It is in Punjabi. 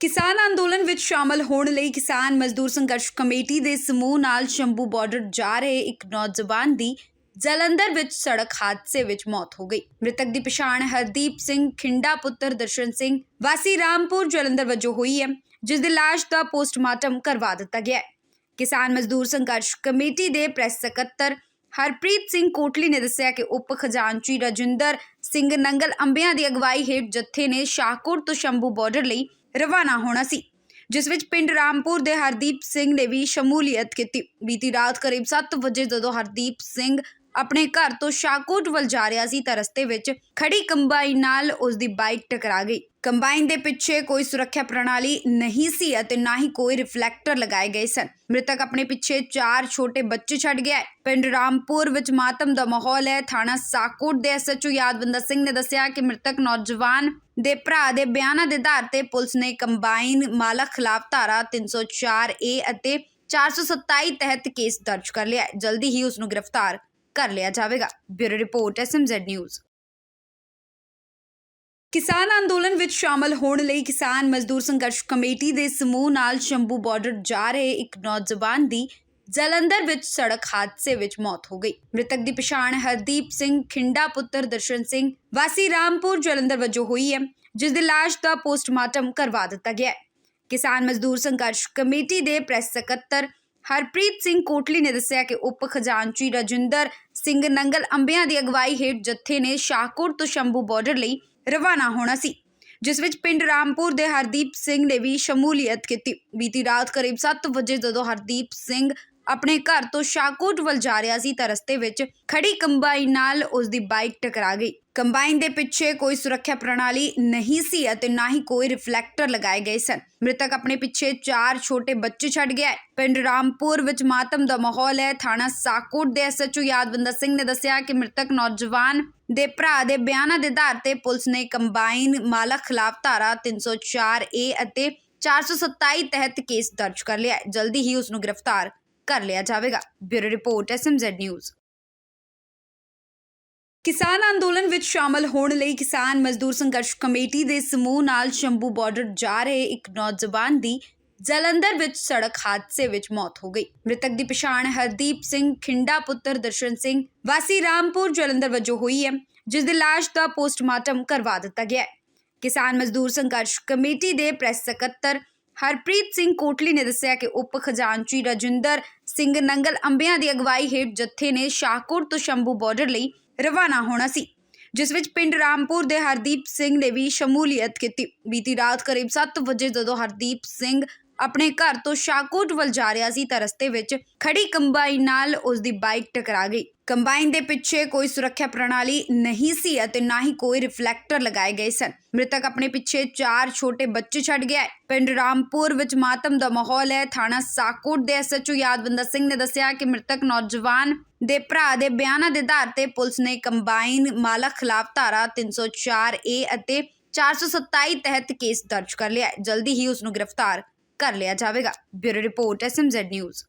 ਕਿਸਾਨ ਅੰਦੋਲਨ ਵਿੱਚ ਸ਼ਾਮਲ ਹੋਣ ਲਈ ਕਿਸਾਨ ਮਜ਼ਦੂਰ ਸੰਘਰਸ਼ ਕਮੇਟੀ ਦੇ ਸਮੂਹ ਨਾਲ ਸ਼ੰਭੂ ਬਾਰਡਰ ਜਾ ਰਹੇ ਇੱਕ ਨੌਜਵਾਨ ਦੀ ਜਲੰਧਰ ਵਿੱਚ ਸੜਕ ਹਾਦਸੇ ਵਿੱਚ ਮੌਤ ਹੋ ਗਈ। ਮ੍ਰਿਤਕ ਦੀ ਪਛਾਣ ਹਰਦੀਪ ਸਿੰਘ ਖਿੰਡਾ ਪੁੱਤਰ ਦਰਸ਼ਨ ਸਿੰਘ ਵਾਸੀ ਰਾਮਪੁਰ ਜਲੰਧਰ ਵਜੋਂ ਹੋਈ ਹੈ, ਜਿਸ ਦੀ ਲਾਸ਼ ਦਾ ਪੋਸਟਮਾਰਟਮ ਕਰਵਾ ਦਿੱਤਾ ਗਿਆ ਹੈ। ਕਿਸਾਨ ਮਜ਼ਦੂਰ ਸੰਘਰਸ਼ ਕਮੇਟੀ ਦੇ ਪ੍ਰੈਸ ਸਕੱਤਰ ਹਰਪ੍ਰੀਤ ਸਿੰਘ ਕੋਟਲੀ ਨੇ ਦੱਸਿਆ ਕਿ ਉਪ ਖਜ਼ਾਨਚੀ ਰਜਿੰਦਰ ਸਿੰਘ ਨੰਗਲ ਅੰਬਿਆਂ ਦੀ ਅਗਵਾਈ ਹੇਠ ਜਥੇ ਨੇ ਸ਼ਾਹਕੋਟ ਤੋਂ ਸ਼ੰਭੂ ਬਾਰਡਰ ਲਈ ਰਵਾਨਾ ਹੋਣਾ ਸੀ। ਜਿਸ ਵਿੱਚ ਪਿੰਡ ਰਾਮਪੁਰ ਦੇ ਹਰਦੀਪ ਸਿੰਘ ਨੇ ਵੀ ਸ਼ਮੂਲੀਅਤ ਕੀਤੀ। ਬੀਤੀ ਰਾਤ ਕਰੀਬ 7 ਵਜੇ ਜਦੋਂ ਹਰਦੀਪ ਸਿੰਘ ਆਪਣੇ ਘਰ ਤੋਂ ਸ਼ਾਹਕੋਟ ਵੱਲ ਜਾ ਰਿਹਾ ਸੀ ਤਾਂ ਰਸਤੇ ਵਿੱਚ ਖੜੀ ਕੰਬਾਈਨ ਨਾਲ ਉਸ ਦੀ ਬਾਈਕ ਟਕਰਾ ਗਈ। ਕੰਬਾਈਨ ਦੇ ਪਿੱਛੇ ਕੋਈ ਸੁਰੱਖਿਆ ਪ੍ਰਣਾਲੀ ਨਹੀਂ ਸੀ ਅਤੇ ਨਾ ਹੀ ਕੋਈ ਰਿਫਲੈਕਟਰ ਲਗਾਏ ਗਏ ਸਨ। ਮ੍ਰਿਤਕ ਆਪਣੇ ਪਿੱਛੇ ਚਾਰ ਛੋਟੇ ਬੱਚੇ ਛੱਡ ਗਿਆ ਹੈ। ਪਿੰਡ ਰਾਮਪੁਰ ਵਿੱਚ ਮਾਤਮ ਦਾ ਮਾਹੌਲ ਹੈ। ਥਾਣਾ ਸਾਕੋਟ ਦੇ ਐਸਐਚਓ ਯਾਦਵੰਦਰ ਸਿੰਘ ਨੇ ਦੱਸਿਆ ਕਿ ਮ੍ਰਿਤਕ ਨੌਜਵਾਨ ਦੇ ਭਰਾ ਦੇ ਬਿਆਨਾਂ ਦੇ ਆਧਾਰ ਤੇ ਪੁਲਿਸ ਨੇ ਕੰਬਾਈਨ ਮਾਲਕ ਖਿਲਾਫ ਧਾਰਾ 304 ਏ ਅਤੇ 427 ਤਹਿਤ ਕੇਸ ਦਰਜ ਕਰ ਲਿਆ ਹੈ। ਜਲਦੀ ਹੀ ਉਸ ਨੂੰ ਗ੍ਰਿਫਤਾਰ ਕਰ ਲਿਆ ਜਾਵੇਗਾ। Bureau report S M Z news. ਕਿਸਾਨ ਅੰਦੋਲਨ ਵਿੱਚ ਸ਼ਾਮਲ ਹੋਣ ਲਈ ਕਿਸਾਨ ਮਜ਼ਦੂਰ ਸੰਘਰਸ਼ ਕਮੇਟੀ ਦੇ ਸਮੂਹ ਨਾਲ ਸ਼ੰਭੂ ਬਾਰਡਰ ਜਾ ਰਹੇ ਇੱਕ ਨੌਜਵਾਨ ਦੀ ਜਲੰਧਰ ਵਿੱਚ ਸੜਕ ਹਾਦਸੇ ਵਿੱਚ ਮੌਤ ਹੋ ਗਈ। ਮ੍ਰਿਤਕ ਦੀ ਪਛਾਣ ਹਰਦੀਪ ਸਿੰਘ ਖਿੰਡਾ ਪੁੱਤਰ ਦਰਸ਼ਨ ਸਿੰਘ ਵਾਸੀ ਰਾਮਪੁਰ, ਜਲੰਧਰ ਵਜੋਂ ਹੋਈ ਹੈ, ਜਿਸ ਦੀ ਲਾਸ਼ ਦਾ ਪੋਸਟਮਾਰਟਮ ਕਰਵਾ ਦਿੱਤਾ ਗਿਆ ਹੈ। ਕਿਸਾਨ ਮਜ਼ਦੂਰ ਸੰਘਰਸ਼ ਕਮੇਟੀ ਦੇ ਪ੍ਰੈਸ ਸਕੱਤਰ ਹਰਪ੍ਰੀਤ ਸਿੰਘ ਕੋਟਲੀ ਨੇ ਦੱਸਿਆ ਕਿ ਉਪ ਖਜ਼ਾਨਚੀ ਰਜਿੰਦਰ ਸਿੰਘ ਨੰਗਲ ਅੰਬਿਆਂ ਦੀ ਅਗਵਾਈ ਹੇਠ ਜਥੇ ਨੇ ਸ਼ਾਹਕੋਟ ਤੋਂ ਸ਼ੰਭੂ ਬਾਰਡਰ ਲਈ ਰਵਾਨਾ ਹੋਣਾ ਸੀ, ਜਿਸ ਵਿੱਚ ਪਿੰਡ ਰਾਮਪੁਰ ਦੇ ਹਰਦੀਪ ਸਿੰਘ ਨੇ ਵੀ ਸ਼ਮੂਲੀਅਤ ਕੀਤੀ। ਬੀਤੀ ਰਾਤ ਕਰੀਬ 7 ਵਜੇ ਜਦੋਂ ਹਰਦੀਪ ਸਿੰਘ ਆਪਣੇ ਘਰ ਤੋਂ ਸ਼ਾਹਕੋਟ ਵੱਲ ਜਾ ਰਿਹਾ ਸੀ ਤਾਂ ਰਸਤੇ ਵਿੱਚ ਖੜੀ ਕੰਬਾਈਨ ਨਾਲ ਉਸ ਦੀ ਬਾਈਕ ਟਕਰਾ ਗਈ। ਕੰਬਾਈਨ ਦੇ ਪਿੱਛੇ ਕੋਈ ਸੁਰੱਖਿਆ ਪ੍ਰਣਾਲੀ ਨਹੀਂ ਸੀ ਅਤੇ ਨਾ ਹੀ ਕੋਈ ਰਿਫਲੈਕਟਰ ਲਗਾਏ ਗਏ ਸਨ। ਮ੍ਰਿਤਕ ਆਪਣੇ ਪਿੱਛੇ ਚਾਰ ਛੋਟੇ ਬੱਚੇ ਛੱਡ ਗਿਆ ਹੈ। ਪਿੰਡ ਰਾਮਪੁਰ ਵਿੱਚ ਮਾਤਮ ਦਾ ਮਾਹੌਲ ਹੈ। ਥਾਣਾ ਸਾਕੋਟ ਦੇ ਐਸਐਚਓ ਯਾਦਵੰਦਰ ਸਿੰਘ ਨੇ ਦੱਸਿਆ ਕਿ ਮ੍ਰਿਤਕ ਨੌਜਵਾਨ ਦੇ ਭਰਾ ਦੇ ਬਿਆਨਾਂ ਦੇ ਆਧਾਰ ਤੇ ਪੁਲਿਸ ਨੇ ਕੰਬਾਈਨ ਮਾਲਕ ਖਿਲਾਫ ਧਾਰਾ 304 ਏ ਅਤੇ 427 ਤਹਿਤ ਕੇਸ ਦਰਜ ਕਰ ਲਿਆ ਹੈ। ਜਲਦੀ ਹੀ ਉਸ ਨੂੰ ਗ੍ਰਿਫਤਾਰ ਕਰ ਲਿਆ ਜਾਵੇਗਾ। ਬਿਊਰੋ ਰਿਪੋਰਟ ਐਸਐਮਜ਼ੈਡ ਨਿਊਜ਼ ਕਿਸਾਨ ਅੰਦੋਲਨ ਵਿੱਚ ਸ਼ਾਮਲ ਹੋਣ ਲਈ ਕਿਸਾਨ ਮਜ਼ਦੂਰ ਸੰਘਰਸ਼ ਕਮੇਟੀ ਦੇ ਸਮੂਹ ਨਾਲ ਸ਼ੰਭੂ ਬਾਰਡਰ ਜਾ ਰਹੇ ਇੱਕ ਨੌਜਵਾਨ ਦੀ ਜਲੰਧਰ ਵਿੱਚ ਸੜਕ ਹਾਦਸੇ ਵਿੱਚ ਮੌਤ ਹੋ ਗਈ। ਮ੍ਰਿਤਕ ਦੀ ਪਛਾਣ ਹਰਦੀਪ ਸਿੰਘ ਖਿੰਡਾ ਪੁੱਤਰ ਦਰਸ਼ਨ ਸਿੰਘ ਵਾਸੀ ਰਾਮਪੁਰ ਜਲੰਧਰ ਵਜੋਂ ਹੋਈ ਹੈ, ਜਿਸ ਦੀ ਲਾਸ਼ ਦਾ ਪੋਸਟਮਾਰਟਮ ਕਰਵਾ ਦਿੱਤਾ ਗਿਆ ਹੈ। ਕਿਸਾਨ ਮਜ਼ਦੂਰ ਸੰਘਰਸ਼ ਕਮੇਟੀ ਦੇ ਪ੍ਰੈਸ ਸਕੱਤਰ ਹਰਪ੍ਰੀਤ ਸਿੰਘ ਕੋਟਲੀ ਨੇ ਦੱਸਿਆ ਕਿ ਉਪ ਖਜ਼ਾਨਚੀ ਰਜਿੰਦਰ ਸਿੰਘ ਨੰਗਲ ਅੰਬਿਆਂ ਦੀ ਅਗਵਾਈ ਹੇਠ ਜੱਥੇ ਨੇ ਸ਼ਾਹਕੋਟ ਤੋਂ ਸ਼ੰਭੂ ਬਾਰਡਰ ਲਈ ਰਵਾਨਾ ਹੋਣਾ ਸੀ, ਜਿਸ ਵਿੱਚ ਪਿੰਡ ਰਾਮਪੁਰ ਦੇ ਹਰਦੀਪ ਸਿੰਘ ਨੇ ਵੀ ਸ਼ਮੂਲੀਅਤ ਕੀਤੀ। ਬੀਤੀ ਰਾਤ ਕਰੀਬ 7 ਵਜੇ ਜਦੋਂ ਹਰਦੀਪ ਸਿੰਘ ਆਪਣੇ ਘਰ ਤੋਂ ਸ਼ਾਹਕੋਟ ਵੱਲ ਜਾ ਰਿਹਾ ਸੀ ਤਾਂ ਰਸਤੇ ਵਿੱਚ ਖੜੀ ਕੰਬਾਈਨ ਨਾਲ ਉਸ ਦੀ ਬਾਈਕ ਟਕਰਾ ਗਈ। ਕੰਬਾਈਨ ਦੇ ਪਿੱਛੇ ਕੋਈ ਸੁਰੱਖਿਆ ਪ੍ਰਣਾਲੀ ਨਹੀਂ ਸੀ ਅਤੇ ਨਾ ਹੀ ਕੋਈ ਰਿਫਲੈਕਟਰ ਲਗਾਏ ਗਏ ਸਨ। ਮ੍ਰਿਤਕ ਆਪਣੇ ਪਿੱਛੇ ਚਾਰ ਛੋਟੇ ਬੱਚੇ ਛੱਡ ਗਿਆ ਪਿੰਡ ਰਾਮਪੁਰ ਵਿੱਚ ਮਾਤਮ ਦਾ ਮਾਹੌਲ ਹੈ। ਥਾਣਾ ਸਾਕੋਟ ਦੇ ਐਸਐਚਓ ਯਾਦਵੰਦਰ ਸਿੰਘ ਨੇ ਦੱਸਿਆ ਕਿ ਮ੍ਰਿਤਕ ਨੌਜਵਾਨ ਦੇ ਭਰਾ ਦੇ ਬਿਆਨਾਂ ਦੇ ਆਧਾਰ ਤੇ ਪੁਲਿਸ ਨੇ ਕੰਬਾਈਨ ਮਾਲਕ ਖਿਲਾਫ ਧਾਰਾ 304 ਏ ਅਤੇ 427 ਤਹਿਤ ਕੇਸ ਦਰਜ ਕਰ ਲਿਆ ਹੈ। ਜਲਦੀ ਹੀ ਉਸ ਨੂੰ ਗ੍ਰਿਫਤਾਰ ਕਰ ਲਿਆ ਜਾਵੇਗਾ। Bureau report S M Z news.